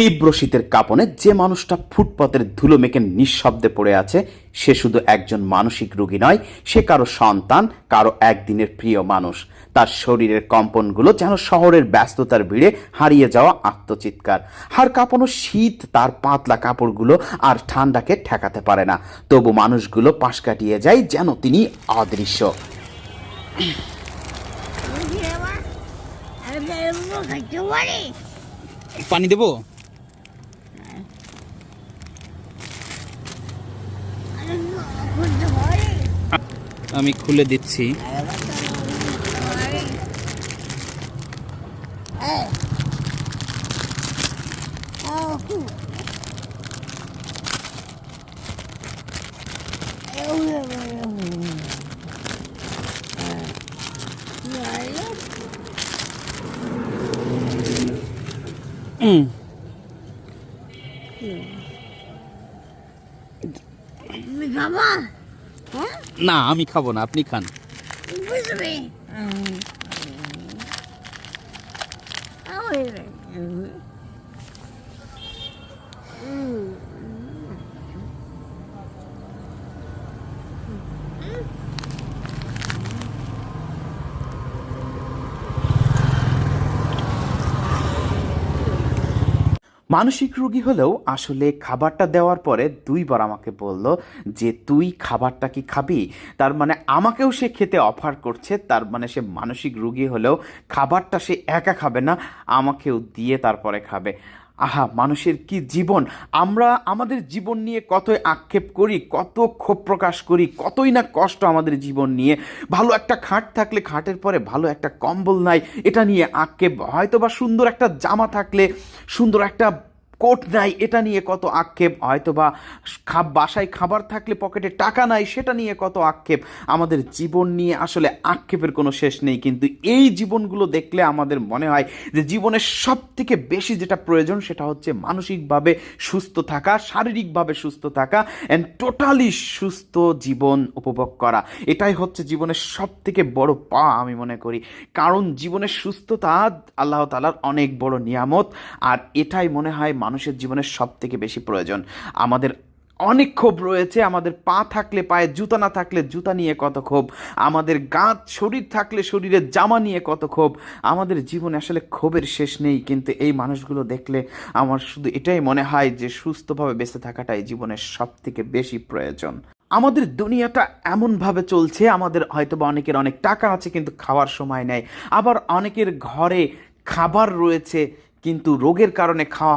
তীব্র শীতের কাঁপনে যে মানুষটা ফুটপথের ধুলো মেখে নিঃশব্দে পড়ে আছে, সে শুধু একজন মানসিক রোগী নয়, সে কারও সন্তান, কারও একদিনের প্রিয় মানুষ। তার শরীরের কম্পনগুলো যেন শহরের ব্যস্ততার ভিড়ে হারিয়ে যাওয়া আত্মচিৎকার। হাড় কাঁপানো শীত, তার পাতলা কাপড়গুলো আর ঠান্ডাকে ঠেকাতে পারে না। তবু মানুষগুলো পাশ কাটিয়ে যায় যেন তিনি অদৃশ্য। পানি দেবো করতে পারি আমি খুলে দিচ্ছি। হ্যাঁ না আমি খাব না আপনি খান। বুঝবে? মানসিক রুগী হলেও আসলে খাবারটা দেওয়ার পরে দুইবার আমাকে বলল যে, তুই খাবারটা কি খাবি? তার মানে আমাকেও সে খেতে অফার করছে, তার মানে সে মানসিক রুগী হলেও খাবারটা সে একা খাবে না, আমাকেও দিয়ে তারপরে খাবে। আহা, মানুষের কি জীবন? আমরা আমাদের জীবন নিয়ে কতই আক্ষেপ করি, কত ক্ষোভ প্রকাশ করি, কতই না কষ্ট আমাদের জীবন নিয়ে। ভালো একটা খাট থাকলে খাটের পরে ভালো একটা কম্বল নাই, এটা নিয়ে আক্ষেপ। হয়তো বা সুন্দর একটা জামা থাকলে সুন্দর একটা কোট নাই, এটা নিয়ে কত আক্ষেপ? হয়তো বা খাব বাসায় খাবার থাকলে পকেটে টাকা নাই, সেটা নিয়ে কত আক্ষেপ? আমাদের জীবন নিয়ে আসলে আক্ষেপের কোনো শেষ নেই, কিন্তু এই জীবনগুলো দেখলে আমাদের মনে হয় যে জীবনের সব থেকে বেশি যেটা প্রয়োজন সেটা হচ্ছে মানসিকভাবে সুস্থ থাকা, শারীরিকভাবে সুস্থ থাকা অ্যান্ড টোটালি সুস্থ জীবন উপভোগ করা। এটাই হচ্ছে জীবনের সব থেকে বড় পা, আমি মনে করি। কারণ জীবনের সুস্থতা আল্লাহ তালার অনেক বড় নিয়ামত, আর এটাই মনে হয় মানুষের জীবনের সব থেকে বেশি প্রয়োজন। আমাদের অনেক ক্ষোভ রয়েছে, আমাদের পা থাকলে পায়ে, জুতা না থাকলে জুতা নিয়ে কত ক্ষোভ। আমাদের গাঁত, শরীর থাকলে শরীরের জামা নিয়ে কত ক্ষোভ। আমাদের জীবনে আসলে ক্ষোভের শেষ নেই, কিন্তু এই মানুষগুলো দেখলে আমার শুধু এটাই মনে হয় যে সুস্থভাবে বেঁচে থাকাটাই জীবনের সব থেকে বেশি প্রয়োজন। আমাদের দুনিয়াটা এমনভাবে চলছে, আমাদের হয়তো বা অনেকের অনেক টাকা আছে কিন্তু খাওয়ার সময় নেয় আবার অনেকের ঘরে খাবার রয়েছে কিন্তু রোগের কারণে খাওয়া